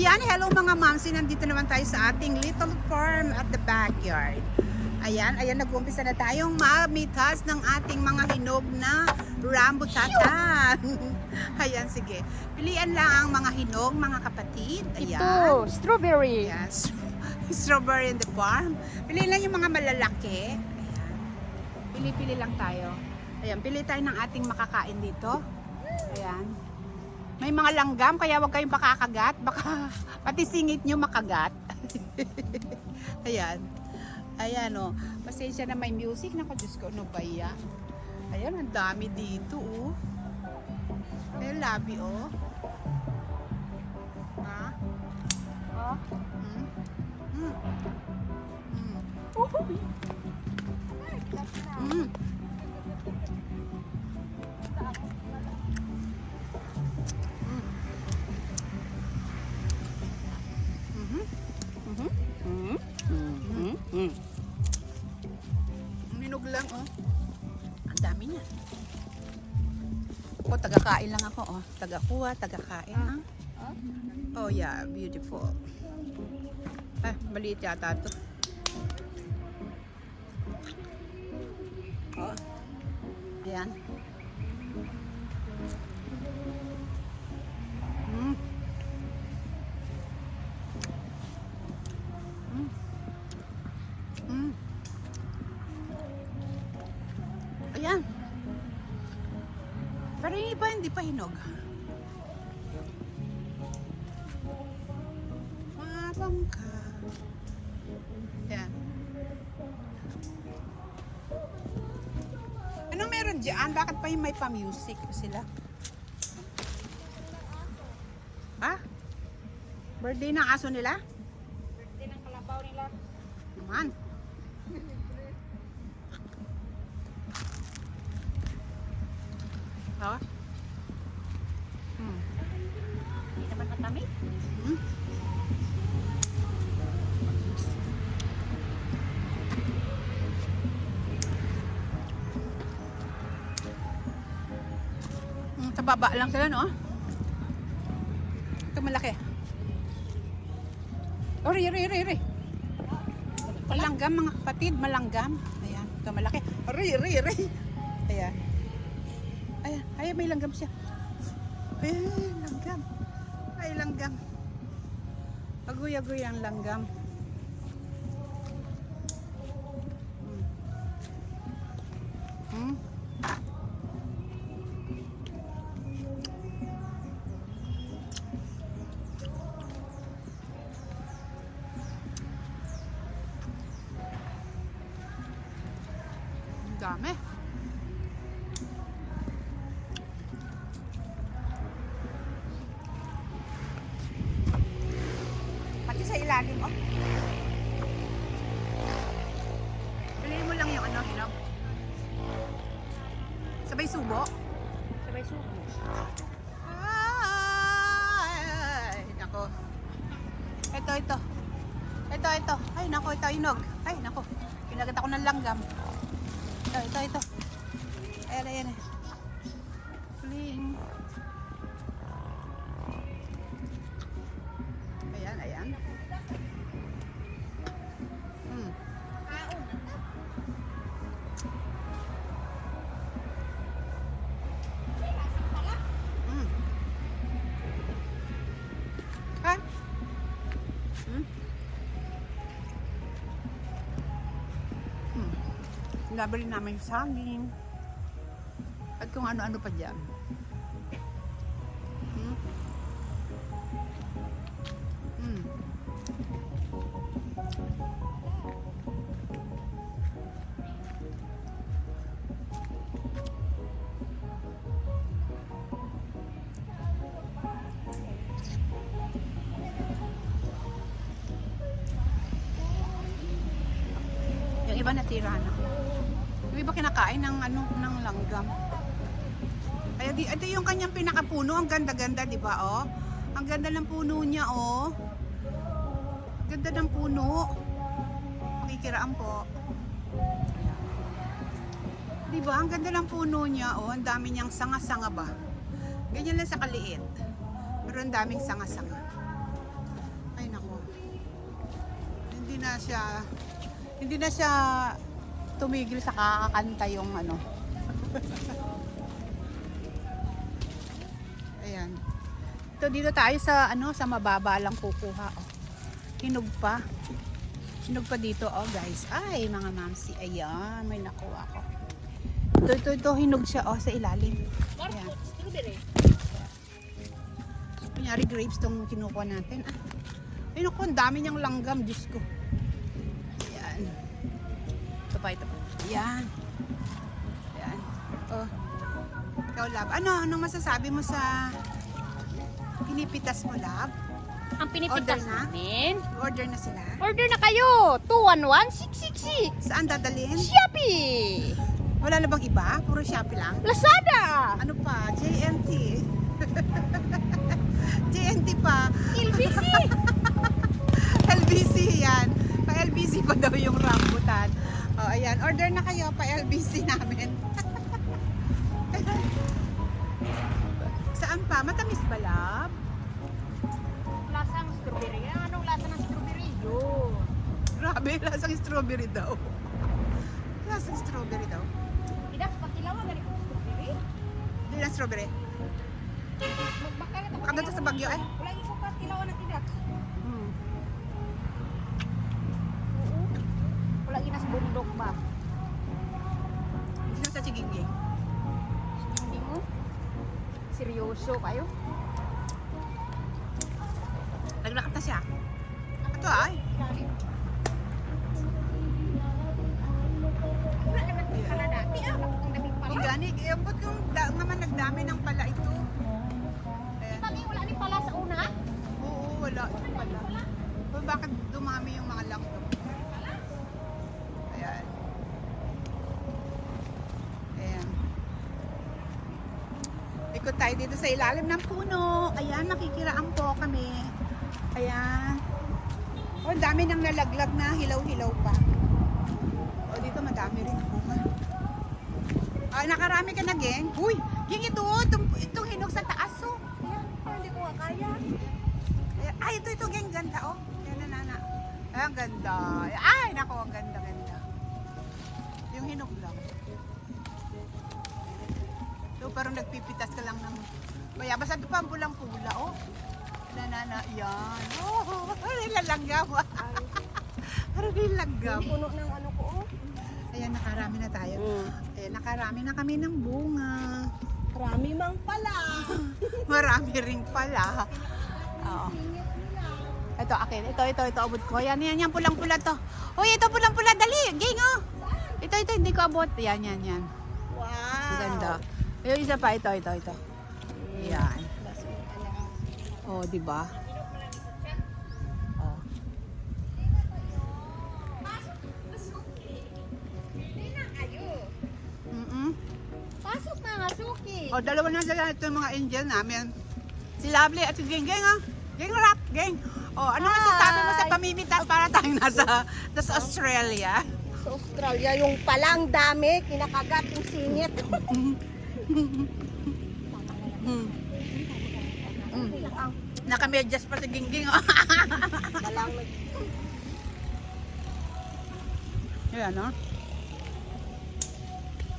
Yan, hello mga mamsi. Nandito naman tayo sa ating little farm at the backyard. Ayan, ayan, nag-umpisa na tayong mamitas ng ating mga hinog na rambutatan. ayan, sige. Pilian lang ang mga hinog, mga kapatid. Ayan. Ito, strawberry. Ayan, stro- strawberry in the farm. Pili lang yung mga malalaki. Ayan. Pili-pili lang tayo. Ayan, pili tayo ng ating makakain dito. Ayan. May mga langgam, kaya huwag kayong pakakagat. Baka pati singit nyo makagat. Ayan. Ayan o. Pasensya na may music. Naku, Diyos ko, ano ba yan? Ayan, ang dami dito oh. May labi oh. Ha? Oh. Mm. Mm. Mm. Mm. Mm. Taga-kain lang ako, oh. Taga-kuha, taga-kain, ah. Oh, yeah, beautiful. Ah, maliit yata to. Oh. Ayan. Mm. Mm. Mm. Ayan. Pero yung iba hindi pa hinog. Parang ka. Ayan. Ano meron dyan? Bakit pa yung may pa-music sila? Ha? Birthday ng aso nila? Birthday ng kalabaw nila. Naman. Ha? Hmm. Hindi naman. Hmm? Hmm, sa baba lang sila, no? Ito malaki. Oh, ri, ri, ri, ri. Malanggam, mga kapatid, malanggam. Ayan, ito malaki. Ri, ri, ri. Ayan. Ayan, ayan, may langgam siya. Ay, langgam. Ay, langgam. Agoy-agoy ang langgam. Hinog. Ay, nako. Kinagat ako ng langgam. Ito, ito, ito. Ayan, ayan. Piliin. Nabili namin yung saging. At kung ano-ano pa dyan. Hmm? Hmm. Yung iba natira na. Yung iba kinakain ng ano ng langgam. Kaya di, ito yung kanyang pinakapuno, ang ganda-ganda, 'di ba, oh? Ang ganda ng puno niya, oh. Ganda ng puno. Makikiraan po. Di ba? Ang ganda ng puno niya, oh. Ang dami niyang sanga-sanga ba? Ganyan lang sa kaliit. Pero ang daming sanga-sanga. na siya, hindi na siya tumigil sa kakakanta yung ano. Ayan. Ito dito tayo sa ano sa mababa lang kukuha. Oh. Hinog pa. Hinog pa dito oh guys. Ay mga mamsi. Ayan. May nakuha ko. Ito, ito, ito. Hinog siya oh sa ilalim. Ayan. Kunyari grapes tong kinukuha natin. Ah. Ay naku, ang dami niyang langgam. Diyos ko. Ayan. Ito pa, ito pa. Ayan. Ayan. Oh. Ikaw, love. Ano? Anong masasabi mo sa pinipitas mo, love? Ang pinipitas Order na? namin. Order na sila. Order na kayo. 211-666. Saan dadalhin? Shopee. Wala na bang iba? Puro Shopee lang? Lazada. Ano pa? JNT. LBC namin. Saan pa? Matamis ba, love? Lasang strawberry. Anong lasa ng strawberry? Yun. Grabe, lasang strawberry daw. Lasang strawberry daw. Tidak, pakilawan ganit ang strawberry. Hindi na strawberry. Na doon sa Bagyo, eh. Wala ito pakilawan ng tidak. Hmm. Wala ginas bundok ba? Seryoso kayo? Naglakad na siya. Ito ay. Wala naman pala dati ah. Pala? Organic. Eh, ba't yung da- naman nagdami ng Ikot tayo dito sa ilalim ng puno. Ayan, makikiraan po kami. Ayan. O, ang dami nang nalaglag na hilaw-hilaw pa. O, dito madami rin bunga. Ah, nakarami ka na, Geng. Uy, Geng, ito, oh, itong, itong hinog sa taas, oh. Ayan, oh, hindi ko kaya. Ayan. Ay, ito, ito, Geng, ganda, oh. Ayan, na, na, na. Ay, ang ganda. Ay, nako, ang ganda, ganda. Yung hinog So, parang nagpipitas ka lang ng bayabas. Ito pa, ang pulang-pula, oh. Na, na, na, yan. Oh, ay, lalanggam. Parang nilanggam. Puno ng ano ko oh. Ayan, nakarami na tayo. Mm. Ayan, nakarami na kami ng bunga. Marami mang pala. Marami rin pala. Oo. Ito, akin. Ito, ito, ito. Abot ko. Yan, yan, yan. Pulang-pula to. Uy, ito pulang-pula. Dali. Ging, oh. Ito, ito. Hindi ko abot. Yan, yan, yan. Wow. Ganda. Yung isa pa. Ito, ito, ito. Yan. Oh, di ba? Oh. Mm-mm. Pasok na nga, Suki. O, dalawa na dala ito yung mga angel namin. Si Lovely at si Geng. Geng, ah. Geng, rap. Geng. O, ano masasabi mo sa Hi. pamimitas para tayong nasa, nasa Australia? Sa Australia, yung palang dami, kinakagat yung singit. Mm. Mm. Nakamedyas pa si Gingging. Oh. Ayan, no?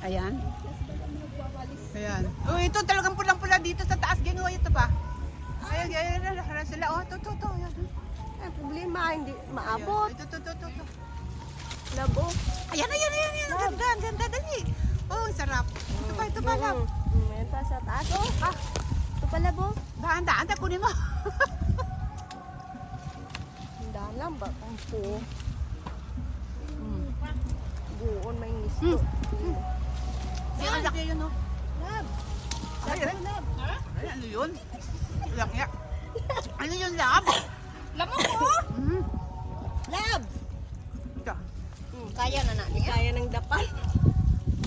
Ayan. Ayan. Oh, ito talagang pulang-pula dito sa taas. Ging, oh, ito pa. Ayan, ayan, ayan, ayan, sila. Oh, to, to, to. Ayan. Eh, problema, hindi Ayan. maabot. Ito, to, to, to, to. Labo. Ayan, ayan, ayan, ayan. Ganda, ganda, dali. Oh, ang sarap. Ito pa, ito pa, love. Mm, Ayan pa sa taas. Oh, ah. Ito pa, labo. Daan, daan, daan, kunin mo. Hindi lang ba? Ang po. Mm. Buon may ngisto. Ayan, ang laki yun, oh. Lab. Ay, ay, ay, ano yun? Laki. Ano yun, lab? Lamang ko. Mm. Lab. Ito. Hmm, kaya na natin. Kaya ng dapat.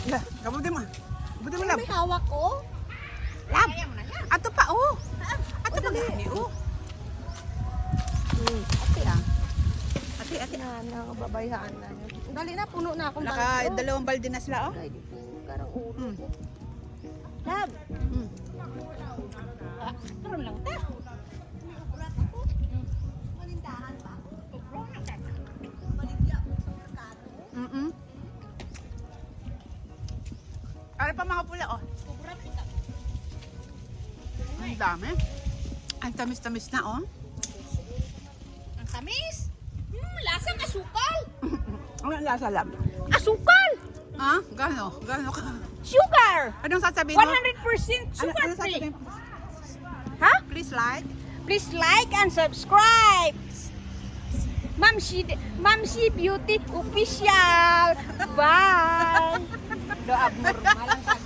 La, kabuti mo. Kabuti mo, lab. May hawak ko. Lab. Na yan. Ato pa, oh. Ato Oh, pa gani, oh. Hmm. Ate, ah. Ate, ate. Na, nakababayaan na. Dali na, puno na akong Naka bangko. dalawang balde na sila, oh. Karang ulo Hmm. Lab. Mm. Ah, karon lang ta. mga dami. Ang tamis-tamis na, oh. Ang tamis. Hmm, lasang asukal. Ang lasa lang. Asukal! Ha? Gano? Gano ka? Sugar! Anong sasabihin mo? 100% Ano, sugar ano free. sasabihin? Ha? Please like. Please like and subscribe. Ma'am si Ma'am si Beauty Official. Bye. Do abnormal. okay.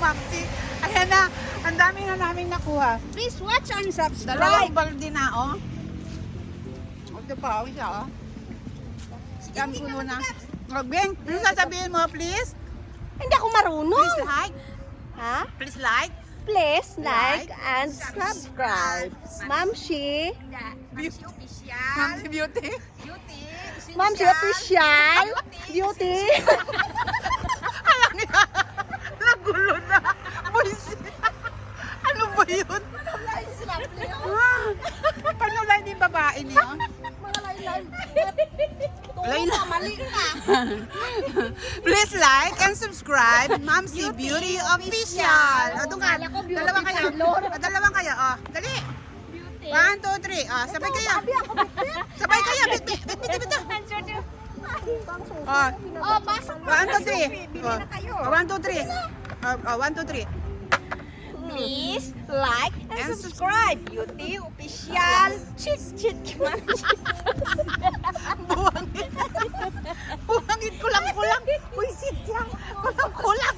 Mamsi. Ayan na. Ang dami na namin nakuha. Please watch and Dalawang subscribe. balde na, oh. Ito pa, oh, isa, oh. Ang puno na. Beng, ano sasabihin mo, please? Hindi ako marunong. Please like. Ha? Please like. Please Like like and subscribe. Ma'am si Beauty. Mamsi Beauty. Ma'am si Official Beauty. Alam niya. Nagulo. Ano yun? Ah, Panulay din babae niyo. Layla. Mali ka. Please like and subscribe, Mamsi Beauty Official. O, doon ka. Dalawang kayo. O, dalawang kayo. O, dali. Beauty. One, two, three. O, sabay kayo. Sabay kayo. Bit, bit, bit, bit, bit. O, Oh, na. one, two, three. Bili O, na one, two, three. O, one, two, three. Please like and And subscribe. Beauty Official. Chit, chit, ma'am. Buwangit. Buwangit kulang-kulang. Buisit yan. Kulang-kulang.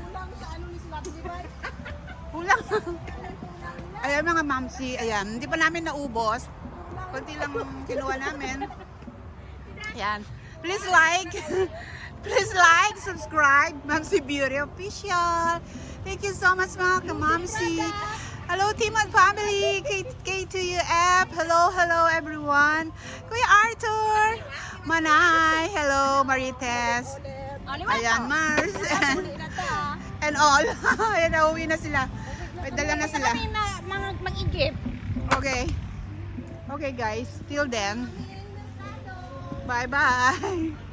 Kulang sa ano ni sinabi ni Mike. Kulang. Ayan mga mamsi, ayan, hindi pa namin naubos. Kunti lang kinuha namin. Ayan. Please like, please like, subscribe, Mamsi Beauty Official. Thank you so much mga kamamsi. Hello team and family, K K2UF. Hello, hello everyone. Kuya Arthur, Manay, hello Marites. Ayan, Mars. And all. Ayan, nauwi na sila. May dala na sila. Mag-igip. Okay. Okay guys, till then. Bye-bye.